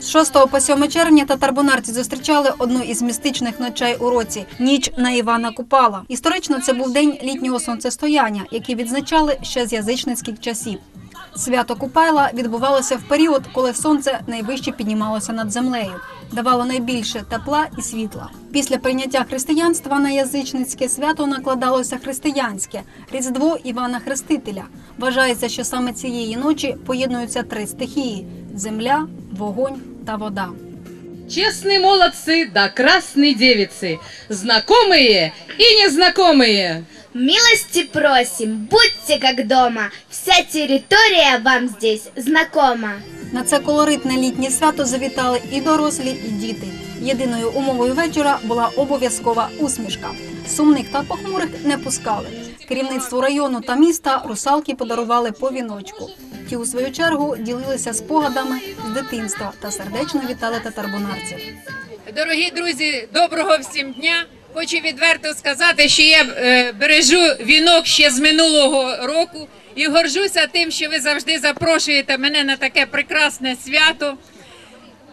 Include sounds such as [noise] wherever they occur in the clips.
З 6 по 7 червня татарбонарці зустрічали одну із містичних ночей у році ніч на Івана Купала. Історично це був день літнього сонцестояння, який відзначали ще з язичницьких часів. Свято Купайла відбувалося в період, коли сонце найвище піднімалося над землею, давало найбільше тепла і світла. Після прийняття християнства на язичницьке свято накладалося християнське різдво Івана Хрестителя. Вважається, що саме цієї ночі поєднуються три стихії: земля, вогонь та вода. Честные молодцы да красные девицы, знакомые и незнакомые. Милости просим, будьте как дома, вся территория вам здесь знакома. На це колоритне літнє свято завітали і дорослі, і діти. Єдиною умовою вечора була обов'язкова усмішка. Сумних та похмурих не пускали. Керівництву району та міста русалки подарували по віночку. Ті, у свою чергу, ділилися спогадами з дитинства та сердечно вітали татарбунарців. Дорогі друзі, доброго всім дня. Хочу відверто сказати, що я е, бережу вінок ще з минулого року і горжуся тим, що ви завжди запрошуєте мене на таке прекрасне свято.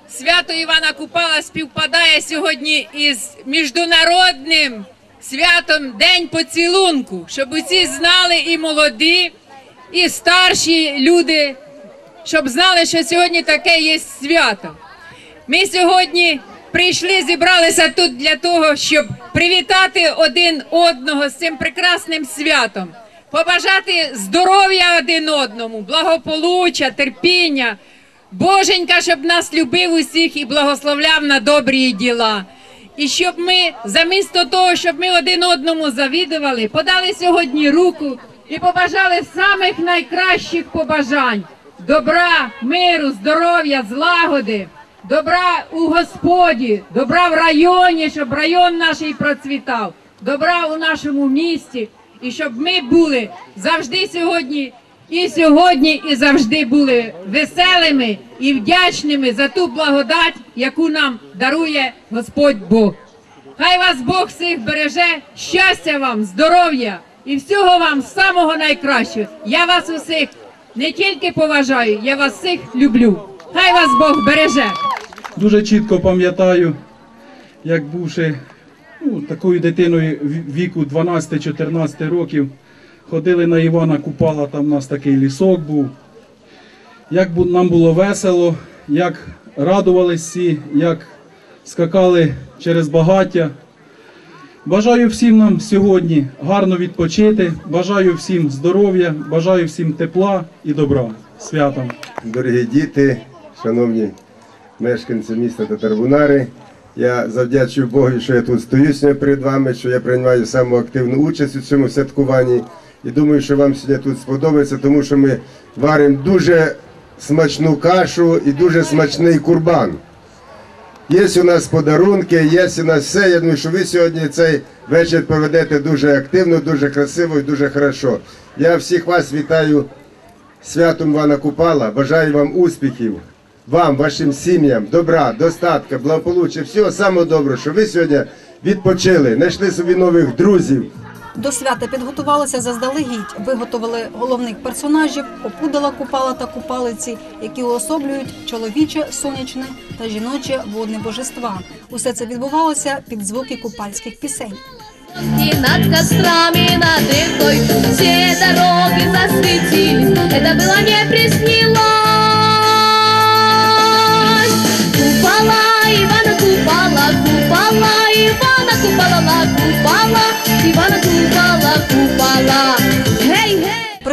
Свято Івана Купала співпадає сьогодні із міжнародним святом День поцілунку, щоб усі знали і молоді, і старші люди, щоб знали, що сьогодні таке є свято. Ми сьогодні прийшли, зібралися тут для того, щоб привітати один одного з цим прекрасним святом, побажати здоров'я один одному, благополуччя, терпіння. Боженька, щоб нас любив усіх і благословляв на добрі діла. І щоб ми, замісто того, щоб ми один одному завідували, подали сьогодні руку і побажали самих найкращих побажань: добра, миру, здоров'я, злагоди, добра у Господі, добра в районі, щоб район наш процвітав, добра у нашому місті, і щоб ми були завжди сьогодні. І сьогодні, і завжди були веселими і вдячними за ту благодать, яку нам дарує Господь Бог. Хай вас Бог всіх береже, щастя вам, здоров'я і всього вам самого найкращого. Я вас усіх не тільки поважаю, я вас всіх люблю. Хай вас Бог береже. Дуже чітко пам'ятаю, як бувши ну, такою дитиною віку 12-14 років, ходили на Івана Купала, там у нас такий лісок був. Як нам було весело, як радувались всі, як скакали через багаття. Бажаю всім нам сьогодні гарно відпочити, бажаю всім здоров'я, бажаю всім тепла і добра. Святом! Дорогі діти, шановні мешканці міста Татарбунари, я завдячую Богу, що я тут стою сьогодні перед вами, що я приймаю саму активну участь у цьому святкуванні. І думаю, що вам сьогодні тут сподобається, тому що ми варимо дуже смачну кашу і дуже смачний курбан. Є у нас подарунки, є у нас все. Я думаю, що ви сьогодні цей вечір проведете дуже активно, дуже красиво і дуже хорошо. Я всіх вас вітаю святом Івана Купала. Бажаю вам успіхів, вам, вашим сім'ям, добра, достатка, благополуччя, всього самого доброго, що ви сьогодні відпочили, знайшли собі нових друзів. До свята підготувалися заздалегідь, виготовили головних персонажів, опудала купала та купалиці, які уособлюють чоловіче, сонячне та жіноче водне божества. Усе це відбувалося під звуки купальських пісень. И над кострами, над рекой Все дороги засветились Это было не приснилось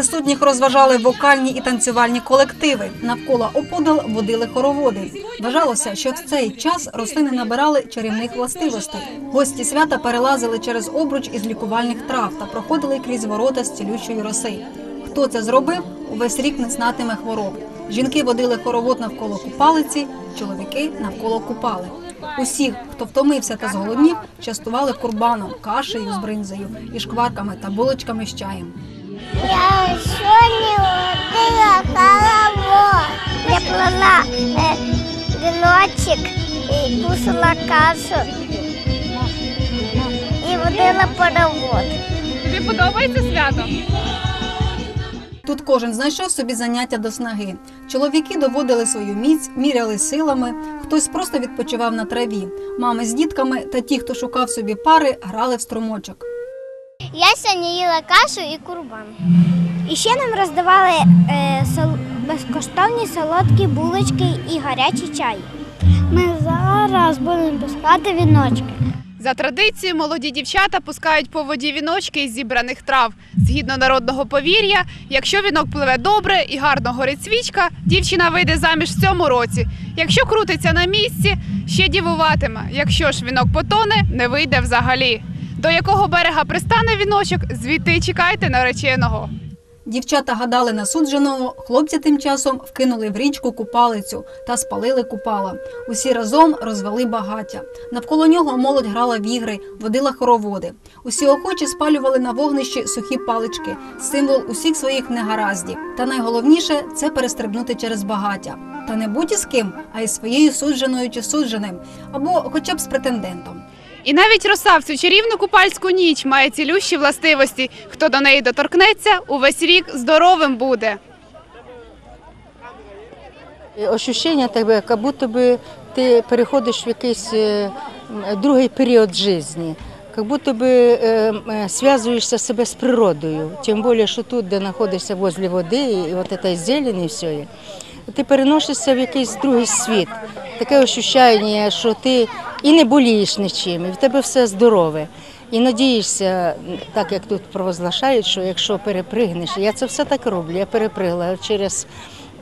Присутніх розважали вокальні і танцювальні колективи. Навколо опудал водили хороводи. Вважалося, що в цей час рослини набирали чарівних властивостей. Гості свята перелазили через обруч із лікувальних трав та проходили крізь ворота з цілющої роси. Хто це зробив, увесь рік не знатиме хвороб. Жінки водили хоровод навколо купалиці, чоловіки навколо купали. Усіх, хто втомився та зголоднів, частували курбаном, кашею з бринзою і шкварками та булочками з чаєм. Я сьогодні водила коловод. Я плела е, віночок і кусала кашу. І водила паровод. Тобі подобається свято? Тут кожен знайшов собі заняття до снаги. Чоловіки доводили свою міць, міряли силами, хтось просто відпочивав на траві. Мами з дітками та ті, хто шукав собі пари, грали в струмочок. Я сьогодні їла кашу і курбан. І ще нам роздавали е, сол- безкоштовні солодкі булочки і гарячий чай. Ми зараз будемо пускати віночки. За традицією, молоді дівчата пускають по воді віночки із зібраних трав. Згідно народного повір'я, якщо вінок пливе добре і гарно горить свічка, дівчина вийде заміж в цьому році. Якщо крутиться на місці, ще дівуватиме. Якщо ж вінок потоне, не вийде взагалі. До якого берега пристане віночок, звідти й чекайте нареченого. Дівчата гадали на судженого, хлопці тим часом вкинули в річку купалицю та спалили купала. Усі разом розвели багаття. Навколо нього молодь грала в ігри, водила хороводи. Усі охочі спалювали на вогнищі сухі палички, символ усіх своїх негараздів. Та найголовніше це перестрибнути через багаття. Та не будь із ким, а із своєю судженою чи судженим, або хоча б з претендентом. І навіть роса в цю чарівну купальську ніч має цілющі властивості. Хто до неї доторкнеться, увесь рік здоровим буде. Ощущення тебе, як будто би ти переходиш в якийсь е, другий період життя. Як будто би е, е, зв'язуєшся себе з природою. Тим більше, що тут, де знаходишся возле води, і от ця зелень і все. Ти переносишся в якийсь другий світ. Таке ощущення, що ти і не болієш нічим, і в тебе все здорове. І надієшся, так як тут провозглашають, що якщо перепригнеш, я це все так роблю. Я перепригла через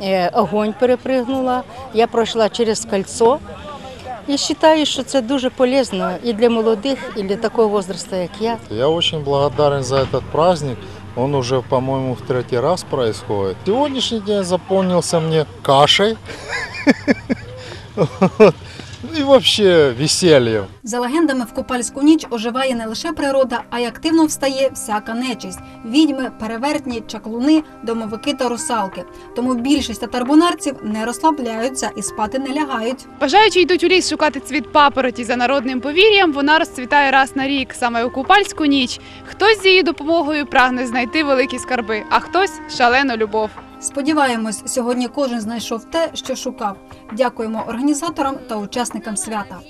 е, огонь перепригнула, я пройшла через кольцо. І вважаю, що це дуже полезно і для молодих, і для такого возрасту, як я. Я очень благодарен за этот праздник. Он уже, по-моему, в третий раз происходит. Сегодняшний день запомнился мне кашей. [laughs] Вот. И вообще весельем. За легендами, в купальську ніч оживає не лише природа, а й активно встає всяка нечисть: відьми, перевертні, чаклуни, домовики та русалки. Тому більшість татарбунарців не розслабляються і спати не лягають. Бажаючи йдуть у ліс шукати цвіт папороті за народним повір'ям, вона розцвітає раз на рік, саме у купальську ніч. Хтось з її допомогою прагне знайти великі скарби, а хтось шалену любов. Сподіваємось, сьогодні кожен знайшов те, що шукав. Дякуємо організаторам та учасникам свята.